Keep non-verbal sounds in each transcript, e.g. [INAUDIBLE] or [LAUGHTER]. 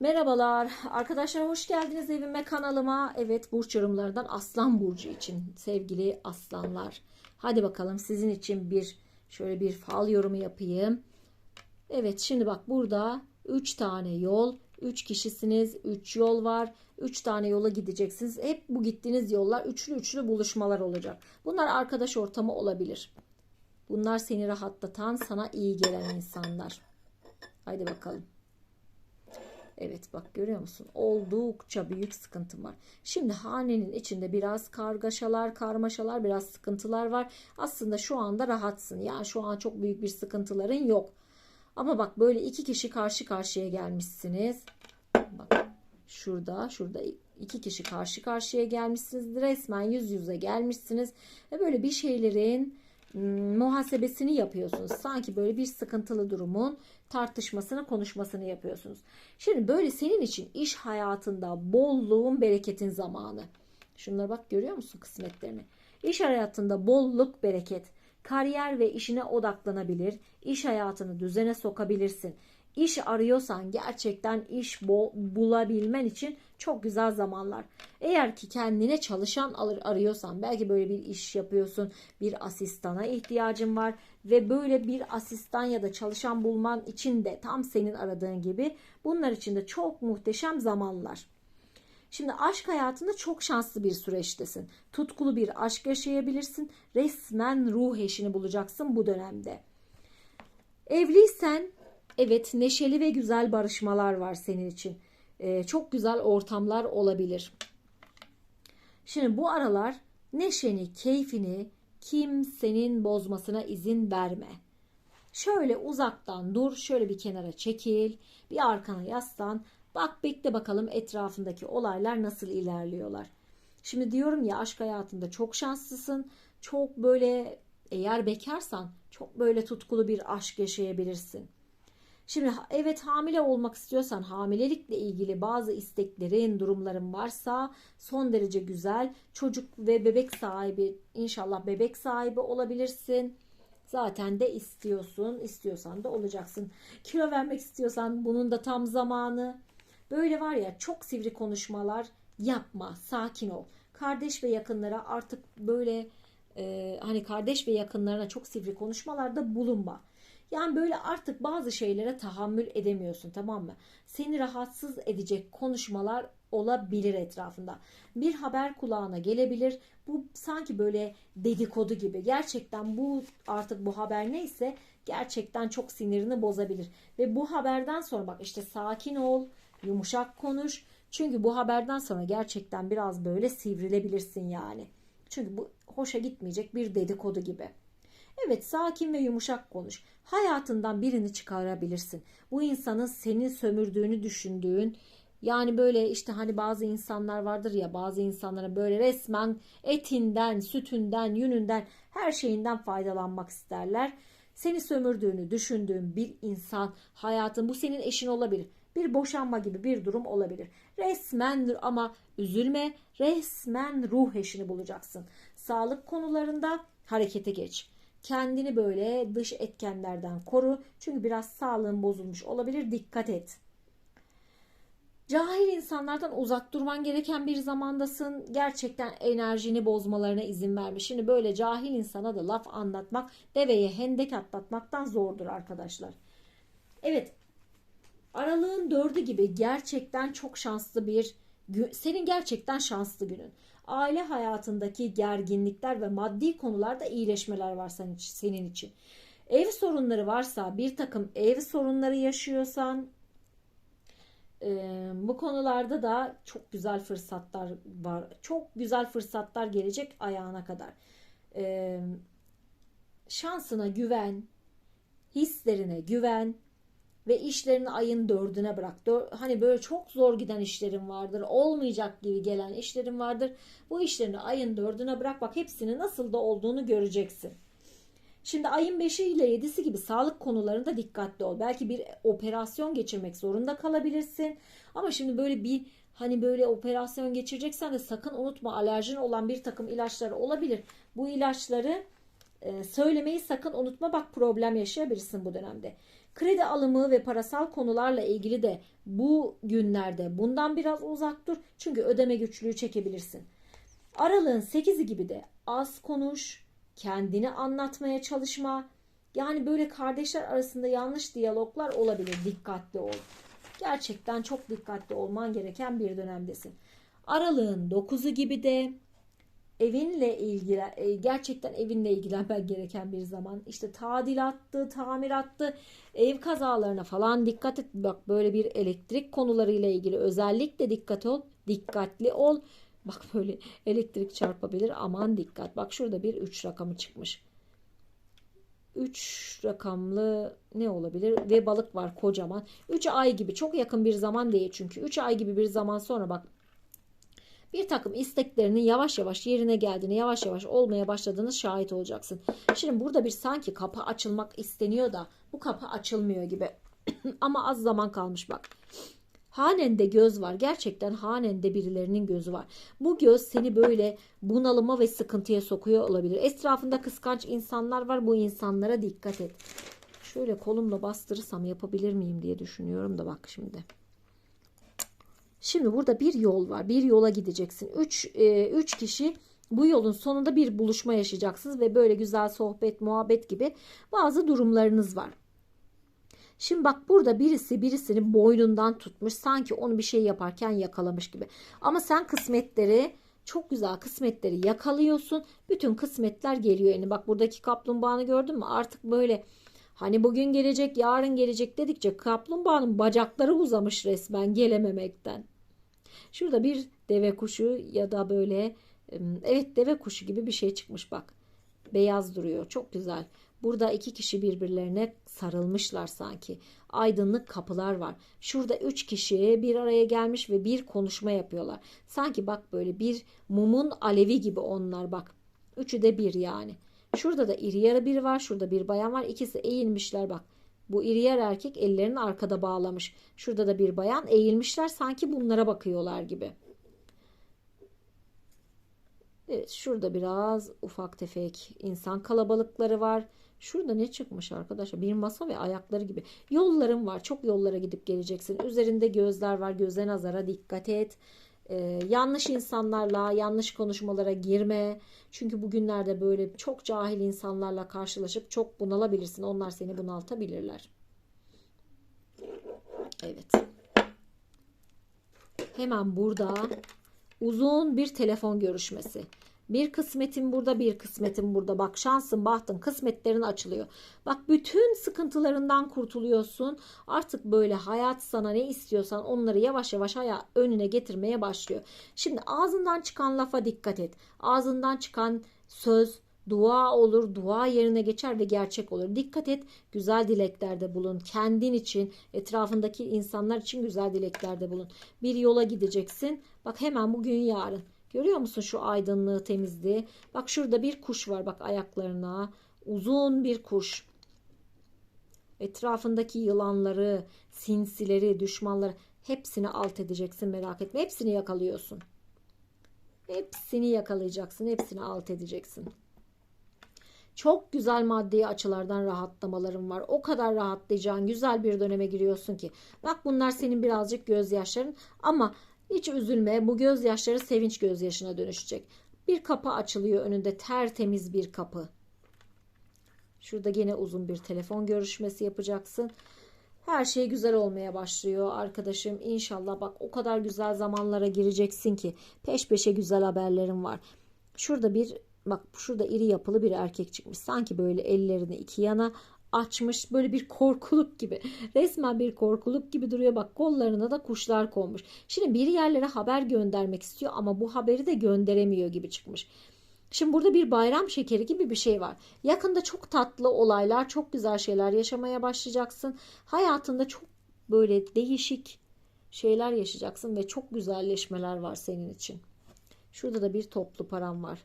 Merhabalar arkadaşlar hoş geldiniz evime kanalıma. Evet burç yorumlarından Aslan Burcu için sevgili aslanlar. Hadi bakalım sizin için bir şöyle bir fal yorumu yapayım. Evet şimdi bak burada 3 tane yol, 3 kişisiniz, 3 yol var. 3 tane yola gideceksiniz. Hep bu gittiğiniz yollar üçlü üçlü buluşmalar olacak. Bunlar arkadaş ortamı olabilir. Bunlar seni rahatlatan, sana iyi gelen insanlar. Haydi bakalım. Evet bak görüyor musun? Oldukça büyük sıkıntım var. Şimdi hanenin içinde biraz kargaşalar, karmaşalar, biraz sıkıntılar var. Aslında şu anda rahatsın. Yani şu an çok büyük bir sıkıntıların yok. Ama bak böyle iki kişi karşı karşıya gelmişsiniz. Bak şurada, şurada iki kişi karşı karşıya gelmişsiniz. Resmen yüz yüze gelmişsiniz. Ve böyle bir şeylerin muhasebesini yapıyorsunuz. Sanki böyle bir sıkıntılı durumun tartışmasını, konuşmasını yapıyorsunuz. Şimdi böyle senin için iş hayatında bolluğun, bereketin zamanı. Şunlara bak görüyor musun kısmetlerini? İş hayatında bolluk, bereket. Kariyer ve işine odaklanabilir. iş hayatını düzene sokabilirsin. İş arıyorsan gerçekten iş bulabilmen için çok güzel zamanlar. Eğer ki kendine çalışan alır arıyorsan belki böyle bir iş yapıyorsun, bir asistana ihtiyacın var ve böyle bir asistan ya da çalışan bulman için de tam senin aradığın gibi bunlar için de çok muhteşem zamanlar. Şimdi aşk hayatında çok şanslı bir süreçtesin. Tutkulu bir aşk yaşayabilirsin. Resmen ruh eşini bulacaksın bu dönemde. Evliysen evet neşeli ve güzel barışmalar var senin için. Ee, çok güzel ortamlar olabilir. Şimdi bu aralar neşeni, keyfini kimsenin bozmasına izin verme. Şöyle uzaktan dur, şöyle bir kenara çekil, bir arkana yaslan. Bak bekle bakalım etrafındaki olaylar nasıl ilerliyorlar. Şimdi diyorum ya aşk hayatında çok şanslısın. Çok böyle eğer bekarsan çok böyle tutkulu bir aşk yaşayabilirsin. Şimdi evet hamile olmak istiyorsan hamilelikle ilgili bazı isteklerin, durumların varsa son derece güzel çocuk ve bebek sahibi inşallah bebek sahibi olabilirsin. Zaten de istiyorsun, istiyorsan da olacaksın. Kilo vermek istiyorsan bunun da tam zamanı. Böyle var ya çok sivri konuşmalar yapma, sakin ol. Kardeş ve yakınlara artık böyle e, hani kardeş ve yakınlarına çok sivri konuşmalarda bulunma. Yani böyle artık bazı şeylere tahammül edemiyorsun tamam mı? Seni rahatsız edecek konuşmalar olabilir etrafında. Bir haber kulağına gelebilir. Bu sanki böyle dedikodu gibi. Gerçekten bu artık bu haber neyse gerçekten çok sinirini bozabilir. Ve bu haberden sonra bak işte sakin ol, yumuşak konuş. Çünkü bu haberden sonra gerçekten biraz böyle sivrilebilirsin yani. Çünkü bu hoşa gitmeyecek bir dedikodu gibi. Evet sakin ve yumuşak konuş. Hayatından birini çıkarabilirsin. Bu insanın seni sömürdüğünü düşündüğün yani böyle işte hani bazı insanlar vardır ya bazı insanlara böyle resmen etinden, sütünden, yününden her şeyinden faydalanmak isterler. Seni sömürdüğünü düşündüğün bir insan hayatın bu senin eşin olabilir. Bir boşanma gibi bir durum olabilir. Resmen ama üzülme resmen ruh eşini bulacaksın. Sağlık konularında harekete geç. Kendini böyle dış etkenlerden koru. Çünkü biraz sağlığın bozulmuş olabilir. Dikkat et. Cahil insanlardan uzak durman gereken bir zamandasın. Gerçekten enerjini bozmalarına izin verme. Şimdi böyle cahil insana da laf anlatmak deveye hendek atlatmaktan zordur arkadaşlar. Evet aralığın dördü gibi gerçekten çok şanslı bir senin gerçekten şanslı günün. Aile hayatındaki gerginlikler ve maddi konularda iyileşmeler var senin için. Ev sorunları varsa bir takım ev sorunları yaşıyorsan bu konularda da çok güzel fırsatlar var. Çok güzel fırsatlar gelecek ayağına kadar. Şansına güven, hislerine güven, ve işlerini ayın dördüne bırak. Hani böyle çok zor giden işlerin vardır. Olmayacak gibi gelen işlerin vardır. Bu işlerini ayın dördüne bırak. Bak hepsinin nasıl da olduğunu göreceksin. Şimdi ayın 5'i ile 7'si gibi sağlık konularında dikkatli ol. Belki bir operasyon geçirmek zorunda kalabilirsin. Ama şimdi böyle bir hani böyle operasyon geçireceksen de sakın unutma alerjin olan bir takım ilaçları olabilir. Bu ilaçları e, söylemeyi sakın unutma. Bak problem yaşayabilirsin bu dönemde. Kredi alımı ve parasal konularla ilgili de bu günlerde bundan biraz uzak dur. Çünkü ödeme güçlüğü çekebilirsin. Aralığın 8'i gibi de az konuş, kendini anlatmaya çalışma. Yani böyle kardeşler arasında yanlış diyaloglar olabilir. Dikkatli ol. Gerçekten çok dikkatli olman gereken bir dönemdesin. Aralığın 9'u gibi de evinle ilgili e, gerçekten evinle ilgilenmen gereken bir zaman. İşte tadilattı, tamirattı, ev kazalarına falan dikkat et. Bak böyle bir elektrik konularıyla ilgili özellikle dikkat ol. Dikkatli ol. Bak böyle elektrik çarpabilir. Aman dikkat. Bak şurada bir 3 rakamı çıkmış. 3 rakamlı ne olabilir? Ve balık var kocaman. 3 ay gibi çok yakın bir zaman değil çünkü. 3 ay gibi bir zaman sonra bak bir takım isteklerinin yavaş yavaş yerine geldiğini, yavaş yavaş olmaya başladığını şahit olacaksın. Şimdi burada bir sanki kapı açılmak isteniyor da bu kapı açılmıyor gibi. [CLEARS THROAT] Ama az zaman kalmış bak. Hanende göz var. Gerçekten hanende birilerinin gözü var. Bu göz seni böyle bunalıma ve sıkıntıya sokuyor olabilir. Etrafında kıskanç insanlar var. Bu insanlara dikkat et. Şöyle kolumla bastırırsam yapabilir miyim diye düşünüyorum da bak şimdi. Şimdi burada bir yol var. Bir yola gideceksin. Üç, e, üç kişi bu yolun sonunda bir buluşma yaşayacaksınız ve böyle güzel sohbet, muhabbet gibi bazı durumlarınız var. Şimdi bak burada birisi birisini boynundan tutmuş. Sanki onu bir şey yaparken yakalamış gibi. Ama sen kısmetleri çok güzel kısmetleri yakalıyorsun. Bütün kısmetler geliyor yani. Bak buradaki kaplumbağanı gördün mü? Artık böyle hani bugün gelecek, yarın gelecek dedikçe kaplumbağanın bacakları uzamış resmen gelememekten. Şurada bir deve kuşu ya da böyle evet deve kuşu gibi bir şey çıkmış bak. Beyaz duruyor. Çok güzel. Burada iki kişi birbirlerine sarılmışlar sanki. Aydınlık kapılar var. Şurada üç kişi bir araya gelmiş ve bir konuşma yapıyorlar. Sanki bak böyle bir mumun alevi gibi onlar bak. Üçü de bir yani. Şurada da iri yarı biri var. Şurada bir bayan var. İkisi eğilmişler bak. Bu iri yer erkek ellerini arkada bağlamış. Şurada da bir bayan eğilmişler sanki bunlara bakıyorlar gibi. Evet şurada biraz ufak tefek insan kalabalıkları var. Şurada ne çıkmış arkadaşlar? Bir masa ve ayakları gibi. Yollarım var. Çok yollara gidip geleceksin. Üzerinde gözler var. Göze nazara dikkat et. Ee, yanlış insanlarla, yanlış konuşmalara girme. Çünkü bugünlerde böyle çok cahil insanlarla karşılaşıp çok bunalabilirsin. Onlar seni bunaltabilirler. Evet. Hemen burada uzun bir telefon görüşmesi. Bir kısmetin burada bir kısmetin burada. Bak şansın bahtın kısmetlerin açılıyor. Bak bütün sıkıntılarından kurtuluyorsun. Artık böyle hayat sana ne istiyorsan onları yavaş yavaş haya önüne getirmeye başlıyor. Şimdi ağzından çıkan lafa dikkat et. Ağzından çıkan söz dua olur, dua yerine geçer ve gerçek olur. Dikkat et, güzel dileklerde bulun. Kendin için, etrafındaki insanlar için güzel dileklerde bulun. Bir yola gideceksin. Bak hemen bugün yarın. Görüyor musun şu aydınlığı, temizliği? Bak şurada bir kuş var bak ayaklarına. Uzun bir kuş. Etrafındaki yılanları, sinsileri, düşmanları hepsini alt edeceksin merak etme. Hepsini yakalıyorsun. Hepsini yakalayacaksın. Hepsini alt edeceksin. Çok güzel maddi açılardan rahatlamalarım var. O kadar rahatlayacağın güzel bir döneme giriyorsun ki. Bak bunlar senin birazcık gözyaşların ama hiç üzülme bu gözyaşları sevinç gözyaşına dönüşecek. Bir kapı açılıyor önünde tertemiz bir kapı. Şurada yine uzun bir telefon görüşmesi yapacaksın. Her şey güzel olmaya başlıyor arkadaşım. İnşallah bak o kadar güzel zamanlara gireceksin ki peş peşe güzel haberlerim var. Şurada bir bak şurada iri yapılı bir erkek çıkmış. Sanki böyle ellerini iki yana açmış böyle bir korkuluk gibi. Resmen bir korkuluk gibi duruyor. Bak kollarına da kuşlar konmuş. Şimdi bir yerlere haber göndermek istiyor ama bu haberi de gönderemiyor gibi çıkmış. Şimdi burada bir bayram şekeri gibi bir şey var. Yakında çok tatlı olaylar, çok güzel şeyler yaşamaya başlayacaksın. Hayatında çok böyle değişik şeyler yaşayacaksın ve çok güzelleşmeler var senin için. Şurada da bir toplu param var.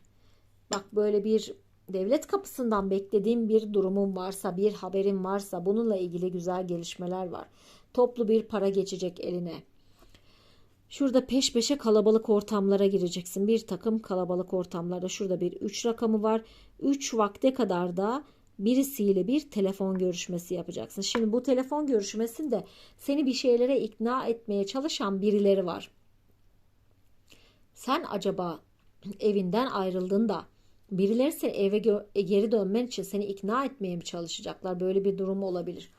Bak böyle bir devlet kapısından beklediğim bir durumum varsa, bir haberim varsa bununla ilgili güzel gelişmeler var. Toplu bir para geçecek eline. Şurada peş peşe kalabalık ortamlara gireceksin. Bir takım kalabalık ortamlarda şurada bir 3 rakamı var. 3 vakte kadar da birisiyle bir telefon görüşmesi yapacaksın. Şimdi bu telefon görüşmesinde seni bir şeylere ikna etmeye çalışan birileri var. Sen acaba evinden ayrıldığında birileri seni eve e, geri dönmen için seni ikna etmeye mi çalışacaklar? Böyle bir durum olabilir.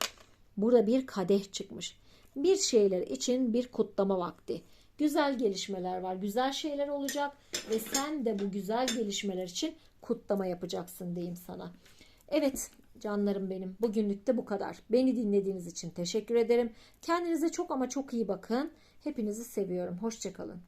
Burada bir kadeh çıkmış. Bir şeyler için bir kutlama vakti. Güzel gelişmeler var. Güzel şeyler olacak ve sen de bu güzel gelişmeler için kutlama yapacaksın diyeyim sana. Evet canlarım benim. Bugünlük de bu kadar. Beni dinlediğiniz için teşekkür ederim. Kendinize çok ama çok iyi bakın. Hepinizi seviyorum. Hoşçakalın.